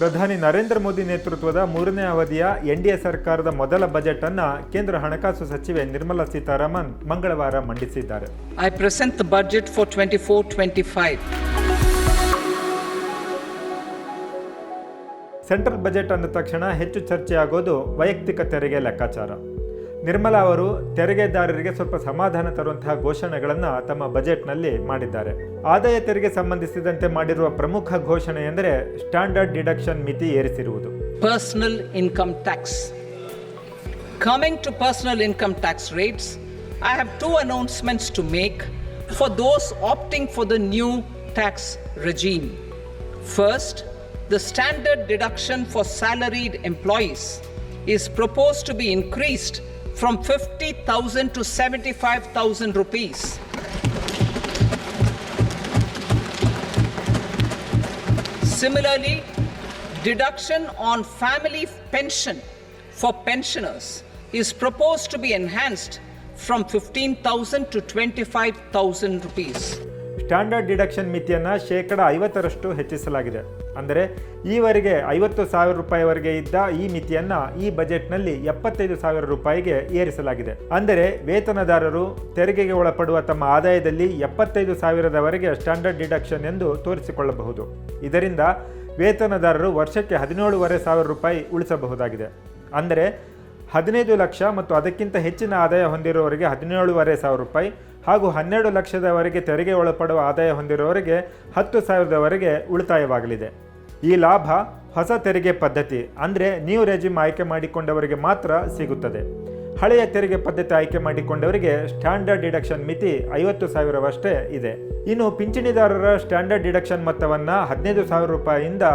ಪ್ರಧಾನಿ ನರೇಂದ್ರ ಮೋದಿ ನೇತೃತ್ವದ ಮೂರನೇ ಅವಧಿಯ ಎನ್ಡಿಎ ಸರ್ಕಾರದ ಮೊದಲ ಬಜೆಟ್ ಅನ್ನು ಕೇಂದ್ರ ಹಣಕಾಸು ಸಚಿವೆ ನಿರ್ಮಲಾ ಸೀತಾರಾಮನ್ ಮಂಗಳವಾರ ಮಂಡಿಸಿದ್ದಾರೆ I budget the budget for 24 25. Central budget ಅಂದ ತಕ್ಷಣ ಹೆಚ್ಚು ಚರ್ಚೆಯಾಗೋದು ವೈಯಕ್ತಿಕ ತೆರಿಗೆ ಲೆಕ್ಕಾಚಾರ ನಿರ್ಮಲಾ ಅವರು ತೆರಿಗೆದಾರರಿಗೆ ಸ್ವಲ್ಪ ಸಮಾಧಾನ ತರುವಂತಹ ಘೋಷಣೆಗಳನ್ನು ತಮ್ಮ ಬಜೆಟ್ನಲ್ಲಿ ಮಾಡಿದ್ದಾರೆ. ಆದಾಯ ತೆರಿಗೆ ಸಂಬಂಧಿಸಿದಂತೆ ಮಾಡಿರುವ ಪ್ರಮುಖ ಘೋಷಣೆ ಎಂದರೆ ಸ್ಟ್ಯಾಂಡರ್ಡ್ ಡಿಡಕ್ಷನ್ ಮಿತಿ ಏರಿಸಿರುವುದು. Personal income tax coming to personal income tax rates I have two announcements to make for those opting for the new tax regime first the standard deduction for salaried employees is propose to be increased from 50,000 to 75,000 rupees. Similarly, deduction on family pension for pensioners is proposed to be enhanced from 15,000 to 25,000 rupees. Standard deduction ಮಿತಿಯನ್ನು ಶೇಕಡ ಐವತ್ತರಷ್ಟು ಹೆಚ್ಚಿಸಲಾಗಿದೆ. ಅಂದರೆ, ಈವರೆಗೆ ಐವತ್ತು ಸಾವಿರ ರೂಪಾಯಿವರೆಗೆ ಇದ್ದ ಈ ಮಿತಿಯನ್ನು ಈ ಬಜೆಟ್ನಲ್ಲಿ ಎಪ್ಪತ್ತೈದು ಸಾವಿರ ರೂಪಾಯಿಗೆ ಏರಿಸಲಾಗಿದೆ. ಅಂದರೆ, ವೇತನದಾರರು ತೆರಿಗೆಗೆ ಒಳಪಡುವ ತಮ್ಮ ಆದಾಯದಲ್ಲಿ ಎಪ್ಪತ್ತೈದು ಸಾವಿರದವರೆಗೆ ಸ್ಟ್ಯಾಂಡರ್ಡ್ ಡಿಡಕ್ಷನ್ ಎಂದು ತೋರಿಸಿಕೊಳ್ಳಬಹುದು. ಇದರಿಂದ ವೇತನದಾರರು ವರ್ಷಕ್ಕೆ ಹದಿನೇಳುವರೆ ಸಾವಿರ ರೂಪಾಯಿ ಉಳಿಸಬಹುದಾಗಿದೆ. ಅಂದರೆ ಹದಿನೈದು ಲಕ್ಷ ಮತ್ತು ಅದಕ್ಕಿಂತ ಹೆಚ್ಚಿನ ಆದಾಯ ಹೊಂದಿರುವವರಿಗೆ ಹದಿನೇಳುವರೆ ಸಾವಿರ ರೂಪಾಯಿ ಹಾಗೂ ಹನ್ನೆರಡು ಲಕ್ಷದವರೆಗೆ ತೆರಿಗೆ ಒಳಪಡುವ ಆದಾಯ ಹೊಂದಿರುವವರಿಗೆ ಹತ್ತು ಸಾವಿರದವರೆಗೆ ಉಳಿತಾಯವಾಗಲಿದೆ. ಈ ಲಾಭ ಹೊಸ ತೆರಿಗೆ ಪದ್ಧತಿ, ಅಂದರೆ ನ್ಯೂ ರೆಜಿಮ್ ಆಯ್ಕೆ ಮಾಡಿಕೊಂಡವರಿಗೆ ಮಾತ್ರ ಸಿಗುತ್ತದೆ. ಹಳೆಯ ತೆರಿಗೆ ಪದ್ಧತಿ ಆಯ್ಕೆ ಮಾಡಿಕೊಂಡವರಿಗೆ ಸ್ಟ್ಯಾಂಡರ್ಡ್ ಡಿಡಕ್ಷನ್ ಮಿತಿ ಐವತ್ತು ಸಾವಿರವಷ್ಟೇ ಇದೆ. ಇನ್ನು ಪಿಂಚಣಿದಾರರ ಸ್ಟ್ಯಾಂಡರ್ಡ್ ಡಿಡಕ್ಷನ್ ಮೊತ್ತವನ್ನು ಹದಿನೈದು ಸಾವಿರ ರೂಪಾಯಿಯಿಂದ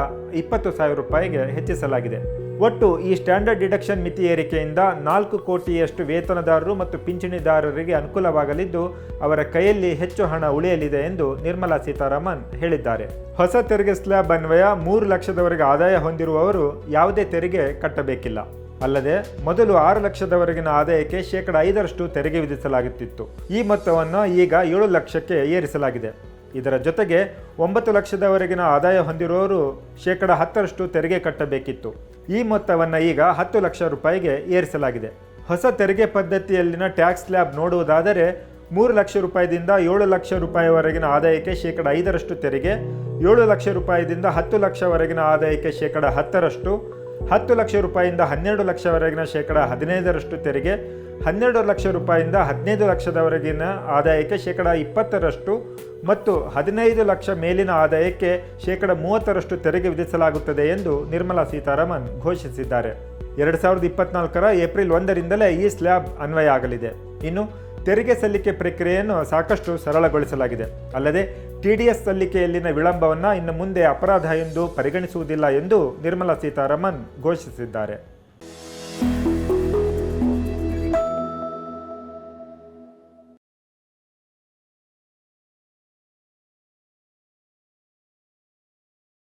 ಇಪ್ಪತ್ತು ಸಾವಿರ ರೂಪಾಯಿಗೆ ಹೆಚ್ಚಿಸಲಾಗಿದೆ. ಒಟ್ಟು ಈ ಸ್ಟ್ಯಾಂಡರ್ಡ್ ಡಿಡಕ್ಷನ್ ಮಿತಿ ಏರಿಕೆಯಿಂದ ನಾಲ್ಕು ಕೋಟಿಯಷ್ಟು ವೇತನದಾರರು ಮತ್ತು ಪಿಂಚಣಿದಾರರಿಗೆ ಅನುಕೂಲವಾಗಲಿದ್ದು, ಅವರ ಕೈಯಲ್ಲಿ ಹೆಚ್ಚು ಹಣ ಉಳಿಯಲಿದೆ ಎಂದು ನಿರ್ಮಲಾ ಸೀತಾರಾಮನ್ ಹೇಳಿದ್ದಾರೆ. ಹೊಸ ತೆರಿಗೆ ಸ್ಲ್ಯಾಬ್ ಅನ್ವಯ ಮೂರು ಲಕ್ಷದವರೆಗೆ ಆದಾಯ ಹೊಂದಿರುವವರು ಯಾವುದೇ ತೆರಿಗೆ ಕಟ್ಟಬೇಕಿಲ್ಲ. ಅಲ್ಲದೆ, ಮೊದಲು ಆರು ಲಕ್ಷದವರೆಗಿನ ಆದಾಯಕ್ಕೆ ಶೇಕಡ ಐದರಷ್ಟು ತೆರಿಗೆ ವಿಧಿಸಲಾಗುತ್ತಿತ್ತು. ಈ ಮೊತ್ತವನ್ನು ಈಗ ಏಳು ಲಕ್ಷಕ್ಕೆ ಏರಿಸಲಾಗಿದೆ. ಇದರ ಜೊತೆಗೆ, ಒಂಬತ್ತು ಲಕ್ಷದವರೆಗಿನ ಆದಾಯ ಹೊಂದಿರುವವರು ಶೇಕಡ ಹತ್ತರಷ್ಟು ತೆರಿಗೆ ಕಟ್ಟಬೇಕಿತ್ತು. ಈ ಮೊತ್ತವನ್ನು ಈಗ ಹತ್ತು ಲಕ್ಷ ರೂಪಾಯಿಗೆ ಏರಿಸಲಾಗಿದೆ. ಹೊಸ ತೆರಿಗೆ ಪದ್ಧತಿಯಲ್ಲಿನ ಟ್ಯಾಕ್ಸ್ ಸ್ಲ್ಯಾಬ್ ನೋಡುವುದಾದರೆ, ಮೂರು ಲಕ್ಷ ರೂಪಾಯಿದಿಂದ ಏಳು ಲಕ್ಷ ರೂಪಾಯಿವರೆಗಿನ ಆದಾಯಕ್ಕೆ ಶೇಕಡ ಐದರಷ್ಟು ತೆರಿಗೆ, ಏಳು ಲಕ್ಷ ರೂಪಾಯಿದಿಂದ ಹತ್ತು ಲಕ್ಷವರೆಗಿನ ಆದಾಯಕ್ಕೆ ಶೇಕಡ ಹತ್ತರಷ್ಟು ಹತ್ತು ಲಕ್ಷ ರೂಪಾಯಿಂದ ಹನ್ನೆರಡು ಲಕ್ಷವರೆಗಿನ ಶೇಕಡ ಹದಿನೈದರಷ್ಟು ತೆರಿಗೆ, ಹನ್ನೆರಡು ಲಕ್ಷ ರೂಪಾಯಿಂದ ಹದಿನೈದು ಲಕ್ಷದವರೆಗಿನ ಆದಾಯಕ್ಕೆ ಶೇಕಡ ಇಪ್ಪತ್ತರಷ್ಟು ಮತ್ತು ಹದಿನೈದು ಲಕ್ಷ ಮೇಲಿನ ಆದಾಯಕ್ಕೆ ಶೇಕಡ ಮೂವತ್ತರಷ್ಟು ತೆರಿಗೆ ವಿಧಿಸಲಾಗುತ್ತದೆ ಎಂದು ನಿರ್ಮಲಾ ಸೀತಾರಾಮನ್ ಘೋಷಿಸಿದ್ದಾರೆ. ಎರಡು ಸಾವಿರದ ಇಪ್ಪತ್ನಾಲ್ಕರ ಏಪ್ರಿಲ್ ಒಂದರಿಂದಲೇ ಈ ಸ್ಲ್ಯಾಬ್ ಅನ್ವಯ ಆಗಲಿದೆ. ಇನ್ನು ತೆರಿಗೆ ಸಲ್ಲಿಕೆ ಪ್ರಕ್ರಿಯೆಯನ್ನು ಸಾಕಷ್ಟು ಸರಳಗೊಳಿಸಲಾಗಿದೆ. ಅಲ್ಲದೆ ಟಿಡಿಎಸ್ ಸಲ್ಲಿಕೆಯಲ್ಲಿನ ವಿಳಂಬವನ್ನು ಇನ್ನು ಮುಂದೆ ಅಪರಾಧ ಎಂದು ಪರಿಗಣಿಸುವುದಿಲ್ಲ ಎಂದು ನಿರ್ಮಲಾ ಸೀತಾರಾಮನ್ ಘೋಷಿಸಿದ್ದಾರೆ.